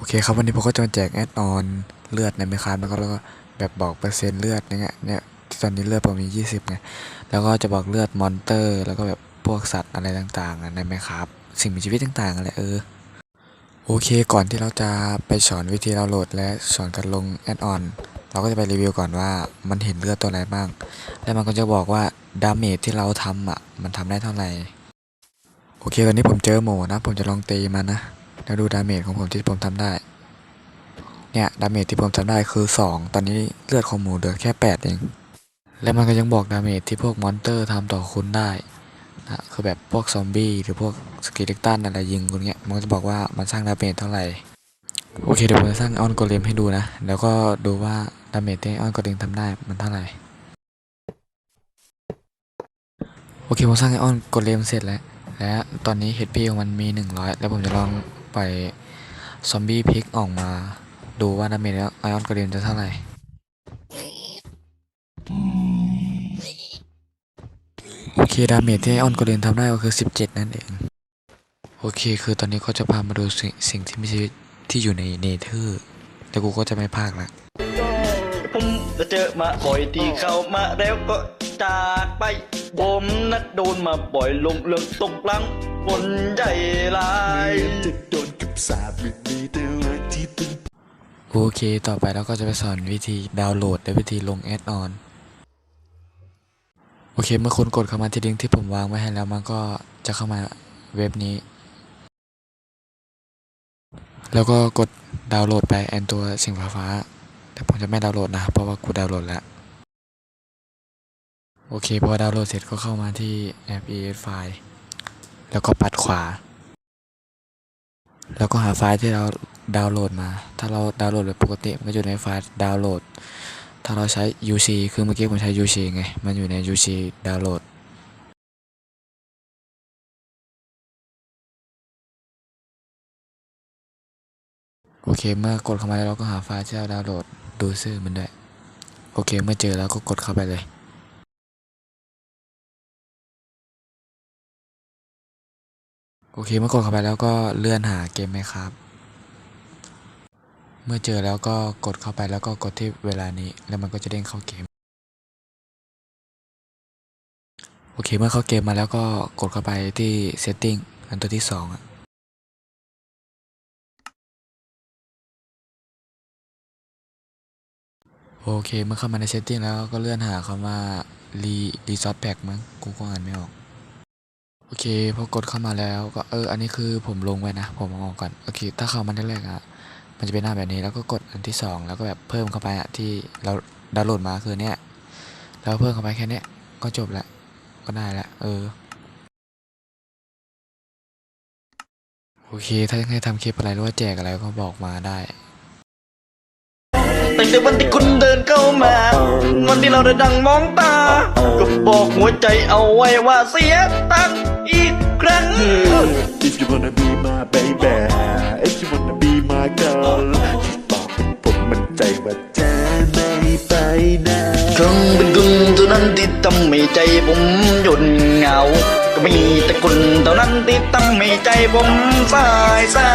โอเคครับวันนี้ผมก็จะมาแจกแอดออนเลือดในเมคาแล้วก็แล้วก็แบบบอกเปอร์เซ็นต์เลือดเนี่ยเนี่ยตอนนี้เลือดผมมี 20ไงแล้วก็จะบอกเลือดมอนเตอร์ แล้วก็แบบพวกสัตว์อะไรต่างๆอะในเมคาสิ่งมีชีวิตต่างๆอะไรเออโอเคก่อนที่เราจะไปสอนวิธีดาโหลดและสอนการลงแอดออนเราก็จะไปรีวิวก่อนว่ามันเห็นเลือดตัวไหนบ้าง แล้วมันก็จะบอกว่าดาเมจที่เราทำอะมันทำได้เท่าไหร่โอเควันนี้ผมเจอหมูนะ ผมจะลองตีมันนะ แล้วดูดาเมจของผมที่ผมทำได้ เนี่ยดาเมจที่ผมทำได้คือ 2 ตอนนี้เลือดของหมูเหลือแค่ 8 เอง และมันก็ยังบอกดาเมจที่พวกมอนเตอร์ทำต่อคุณได้นะคือแบบพวกซอมบี้หรือพวกสกิลิตันอะไรยิงคุณเงี้ย มันก็จะบอกว่ามันสร้างดาเมจเท่าไหร่ โอเคเดี๋ยวผมจะสร้างออนโกเลมให้ดูนะ แล้วก็ดูว่าดาเมจที่ออนโกเลมทำได้มันเท่าไหร่โอเคผมสร้างไอออนโกเลมเสร็จแล้ว และตอนนี้ HP ของมันมี 100 แล้วผมจะลอง ปล่อยซอมบี้พิกออกมา ดูว่าดาเมจแล้วไอออนโกเลมจะเท่าไหร่โอเคดาเมจที่ไอออนโกเลมทำได้ก็คือ 17 นั่นเอง โอเค คือตอนนี้ก็จะพามาดูสิ่งสิ่งที่มีชีวิตที่อยู่ในเนเธอร์แต่กูก็จะไม่พากละผมจะเจอมาบ่อยที่เข้ามาแล้วก็จากไปผมนัดโดนมาบ่อยลงเรื่องตกหลังคนใจร้า โอเค ต่อไปเราก็จะไปสอนวิธีดาวน์โหลดและวิธีลงแอดออน โอเค เมื่อคุณกดเข้ามาที่ลิงก์ที่ผมวางไว้ให้แล้วมันก็จะเข้ามาเว็บนี้ แล้วก็กดดาวน์โหลดไปแอนตัวสิ่งฟ้าๆแต่ผมจะไม่ดาวน์โหลดนะ เพราะว่ากูดาวน์โหลดแล้ว โอเค พอดาวน์โหลดเสร็จก็เข้ามาที่แอป ES ไฟล์แล้วก็ปัดขวา แล้วก็หาไฟล์ที่เรา ดาวน์โหลดมา ถ้าเราดาวน์โหลดแบบปกติมันก็อยู่ในไฟล์ดาวน์โหลด ถ้าเราใช้ UC คือเมื่อกี้ผมใช้ UC ไง มันอยู่ใน UC ดาวน์โหลดโอเค เมื่อกดเข้ามาแล้วเราก็หาไฟล์ที่เราดาวน์โหลดดูชื่อมันด้วย โอเค เมื่อเจอแล้วก็กดเข้าไปเลยโอเคเมื่อกดเข้าไปแล้วก็เลื่อนหาเกมไหมครับ เมื่อเจอแล้วก็กดเข้าไปแล้วก็กดที่เวลานี้ แล้วมันก็จะเด้งเข้าเกม โอเคเมื่อเข้าเกมมาแล้วก็กดเข้าไปที่ setting อันตัวที่สองอะโอเค เมื่อเข้ามาใน setting แล้วก็เลื่อนหาคำว่า re resort pack มั้งกูก็อ่านไม่ออก โอเค พอกดเข้ามาแล้วก็เออ อันนี้คือผมลงไว้นะ ผมเอาออกก่อน โอเค ถ้าเข้ามาแรกๆอะ มันจะเป็นหน้าแบบนี้แล้วก็กดอันที่สองแล้วก็แบบเพิ่มเข้าไปอะที่เราดาวน์โหลดมาคือเนี้ยแล้วเพิ่มเข้าไปแค่เนี้ยก็จบละก็ได้ละเออโอเค ถ้าอยากให้ทำคลิปอะไรหรือว่าแจกอะไรก็บอกมาได้ตั้งแต่วันที่คุณเดินเข้ามา วันที่เราได้ดังมองตา ก็บอกหัวใจเอาไว้ว่าเสียตังค์อีกครั้ง If you wanna be my girl บอกผมมันใจว่าจะไม่ไปไหนคงเป็นคุณเท่านั้นที่ทำให้ใจผมหยุดเหงา ก็มีแต่คุณเท่านั้นที่ทำให้ใจผมสายเศร้า